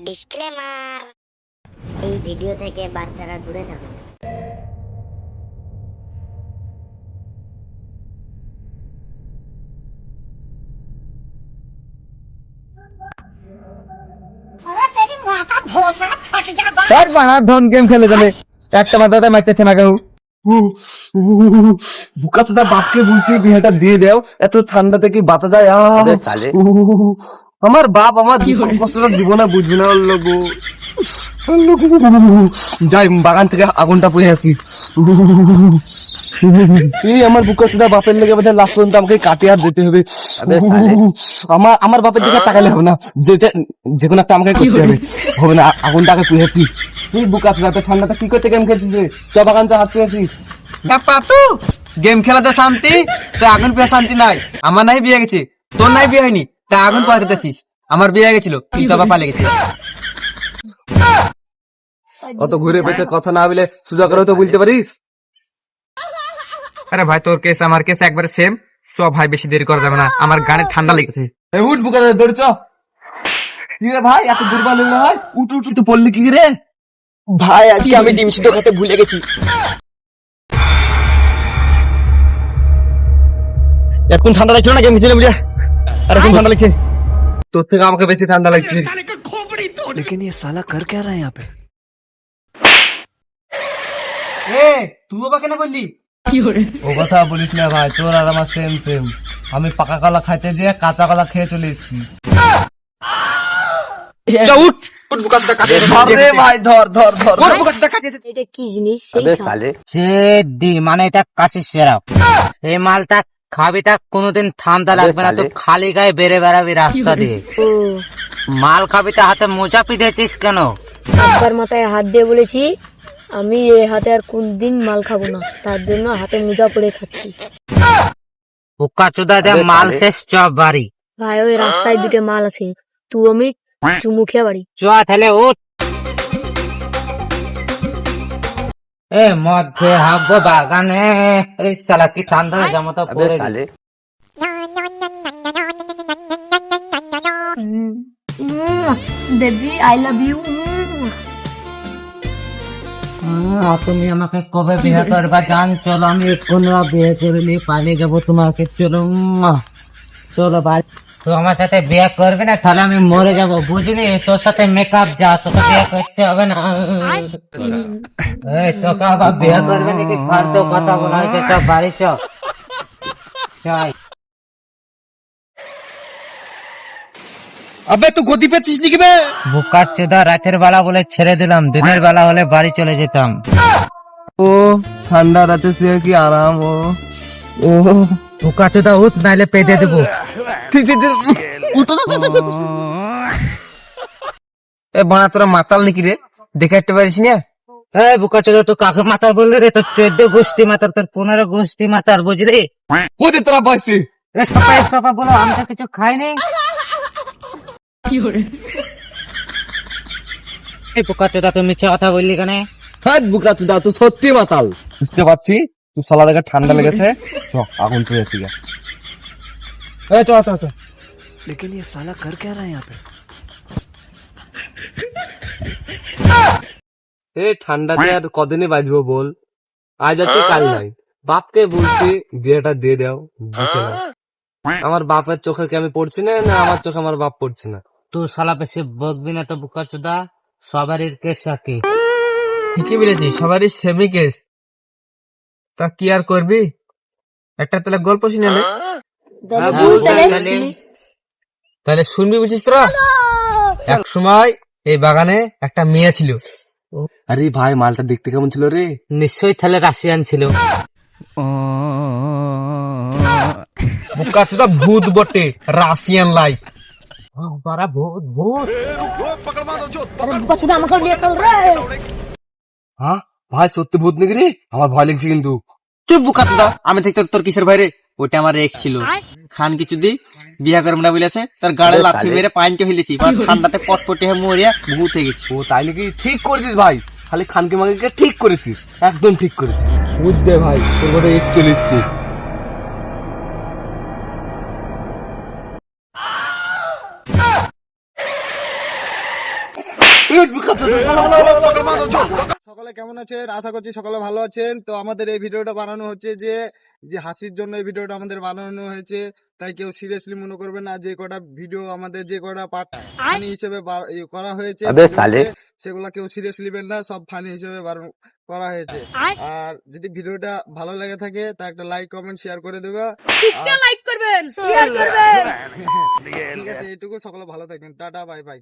Disclaimer এই video থেকে বাচ্চারা দূরে থাকুন তার ধন গেম খেলে চলে একটা মাথাতে মারতেছে না কেউ। বুকা তো তার বাপকে বলছি বিয়েটা দিয়ে দাও। এত ঠান্ডাতে কি বাঁচা যায়? আমার বাপ আমার কষ্টটা দিব না, বুঝবে না ওর লোগো যাই, বাগান থেকে আগুনটা পুড়ে আসি এই আমার বুকা চুদা বাপের লেগে বোধহয় লাস্ট আমাকে কাটে আর যেতে হবে। আমার আমার বাপের দিকে তাকালে হবে না। যে যে- কোনো একটা আমাকে করতে হবে। হবে না আগুনটাকে পুড়েছি এই বুকা তো ঠান্ডাতে কি করতে গেম খেলছিস? চ, বাগান চা, হাত পুড়েছি পাতু! গেম খেলাতে শান্তি, তো আগুন পেয়ে শান্তি নাই। আমার নাই বিয়ে গেছে। তোর নাই বিয়ে হয়নি। তা আগুন পাওয়া দিতেছিস আমার বিয়ে গেছিল তুই তো আবার পালে গেছিস অত ঘুরে পেঁচে কথা না বলে সুযোগ করে তো বলতে পারিস? আরে ভাই তোর কেস আমার কেস একবারে সেম সব ভাই বেশি দেরি করা যাবে না। আমার গানে ঠান্ডা লেগেছে। এই উঠ বুকা দৌড় চ। রে ভাই এত দুর্বল হইল ভাই? উঠ উঠ তুই পড়লি কি রে? ভাই আজকে আমি ডিম সিদ্ধ খেতে ভুলে গেছি। এখন ঠান্ডা লাগছিল না গেম খেলে বুঝে আর এখন ঠান্ডা লাগছে তোর থেকে আমাকে বেশি ঠান্ডা লাগছে लेकिन ये साला कर क्या रहा है यहाँ पे এ তুই বা কেন বললি ও কথা বলিস না ভাই তোর আর আমার সেম সেম আমি পাকা কলা খাইতে যেয়ে কাঁচা কলা খেয়ে চলে এসেছি উঠ উঠ বুকা ধর রে ভাই ধর ধর ধর এটা কি জিনিস সেই अबे সব। साले দি মানে এটা কাশির সেরাপ এই মালটা খাবি তা কোনোদিন ঠান্ডা লাগবে না তো খালি গায়ে বেড়ে বেড়াবি রাস্তা দিয়ে। মাল খাবি তা হাতে মোজা পিঁধেছিস কেন? আব্বার মাথায় হাত দিয়ে বলেছি আমি এই হাতে আর কোন দিন মাল খাব না তার জন্য হাতে মোজা পরে খাচ্ছি। হুক্কা চুদা দে মাল শেষ চপ বাড়ি। ভাই ওই রাস্তায় দুটো মাল আছে তুই আমি চুমু খেয়ে বাড়ি। চ তাহলে ও এ মধ্যে হাবো বাগানে আরে শালা কি ঠান্ডা জামাটা পরে সালে আই লাভ ইউ তুমি আমাকে কবে বিয়ে করবা জান চলো আমি এখনও বিয়ে করে নিয়ে পালিয়ে যাব তোমাকে। চলো চলো বাড়ি। তো আমার সাথে বিয়ে করবে না তাহলে আমি মরে যাব বুঝলি? তোর সাথে মেকআপ যা তোকে বিয়ে করতে হবে না। এই তোকে আবার বিয়ে করবে নাকি? ফালতু কথা বলা হয়েছে তো বাড়ি চ। আবে তুই গতি পেয়েছিস নাকি বে? বুকার চোদা রাতের বেলা বলে ছেড়ে দিলাম দিনের বেলা হলে বাড়ি চলে যেতাম। ও ঠান্ডা রাতে শুয়ে কি আরাম ও। ও। বুকা চোদা উঠ নাইলে পেতে দেবো। এ বানা তোরা মাতাল নাকি রে? দেখে একটা পারিস না? এই বুকা চোদা তো কাকে মাতার বললি রে? তোর চোদ্দ গোষ্ঠী মাতার তোর পনেরো গোষ্ঠী মাতার বুঝলি ওদের তোরা বয়সে সবাই সবাই বলো আমি তো কিছু খাইনি এই বুকা চোদা তুমি মিথ্যে কথা বললি কেন? হাত বুকা তুই তুই সত্যি মাতাল। বুঝতে পারছি তুই সালা দেখে ঠান্ডা লেগেছে। চ আগুন তুই আসি গা। এই চ চ চ लेकिन ये साला कर क्या रहा है यहाँ पे এই ঠান্ডাতে আর কদিনে বাজবো বল আজ আছে কাল নাই বাপকে বলছি বিয়েটা দিয়ে দাও দিচ্ছে না আমার বাপের চোখে কি আমি পড়ছি না না আমার চোখে আমার বাপ পড়ছে না তুই শালা বেশি বকবি না তো বুকা চোদা সবারই কেস একই ঠিকই বলেছি সবারই সেমি কেস তা কি আর করবি একটা তাহলে গল্প শুনালে হ্যাঁ, বল বল তাহলে তাহলে। শুনি। তাহলে শুনবি বলছিস তোরা? এক সময় এই বাগানে একটা মেয়ে ছিল। আরে ভাই মালটা দেখতে কেমন ছিল রে? নিশ্চয়ই তাহলে রাশিয়ান ছিল। ভূত বটে রাশিয়ান সারা ভূত ভূত। আরে বুকা শুধু আমাকে নিয়ে চল রে। হ্যাঁ? ভাই সত্যি ভূত নাকি রে? আমার ভয় লাগছে কিন্তু। চুপ বুকা চোদা আমি থেকে তোর কিসের ভাই রে? ওটা আমার এক ছিল। খান কিছু দি বিয়া করব না বলেছে তার গাড়ে লাথি মেরে পাঞ্চ ফেলেছি ঠান্ডাতে পটপটে হয়ে মরিয়া ভূত হয়ে গেছি ও তাই নাকি ঠিক করেছিস ভাই খালি খানকে মাকে ঠিক করেছিস একদম ঠিক করেছিস বুঝতে ভাই তোর কথা এক চলে এসছে সকলে কেমন আছেন? আশা করছি সকলে ভালো আছেন। তো আমাদের এই ভিডিওটা বানানো হচ্ছে যে যে হাসির জন্য এই ভিডিওটা আমাদের বানানো হয়েছে। তাই কেউ সিরিয়াসলি মনে করবে না যে কটা ভিডিও আমাদের যে কটা পার্ট ফানি হিসেবে করা হয়েছে সেগুলা কেউ সিরিয়াসলি নেবেন না সব ফানি হিসেবে করা হয়েছে। আর যদি ভিডিওটা ভালো লেগে থাকে তা একটা লাইক কমেন্ট শেয়ার করে দেবে। লাইক করবেন শেয়ার করবেন। ঠিক আছে এইটুকু সকলে ভালো থাকবেন টাটা বাই বাই